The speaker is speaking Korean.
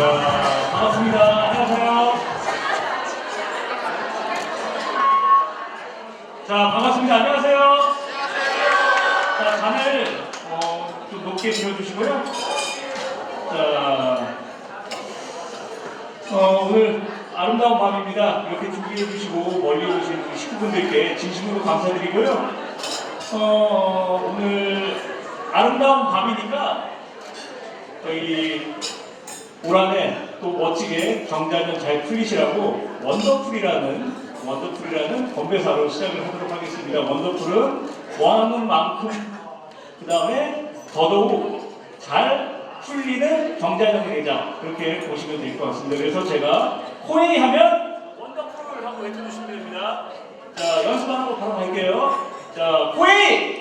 자, 반갑습니다. 안녕하세요. 자, 반갑습니다. 안녕하세요. 자, 잔을 어, 좀 높게 들어주시고요. 자, 어, 오늘 아름다운 밤입니다. 이렇게 준비해 주시고 멀리 오신 우리 식구분들께 진심으로 감사드리고요. 어, 오늘 아름다운 밤이니까 저희 올 한해 또 멋지게 경자년 잘 풀리시라고 원더풀이라는 원더풀이라는 건배사로 시작을 하도록 하겠습니다. 원더풀은 원하는 만큼 그 다음에 더더욱 잘 풀리는 경자년이 되자 그렇게 보시면 될 것 같습니다. 그래서 제가 코웨이 하면 원더풀을 하고 외쳐주시면 됩니다. 자 연습하는 거 바로 갈게요. 자 원더풀!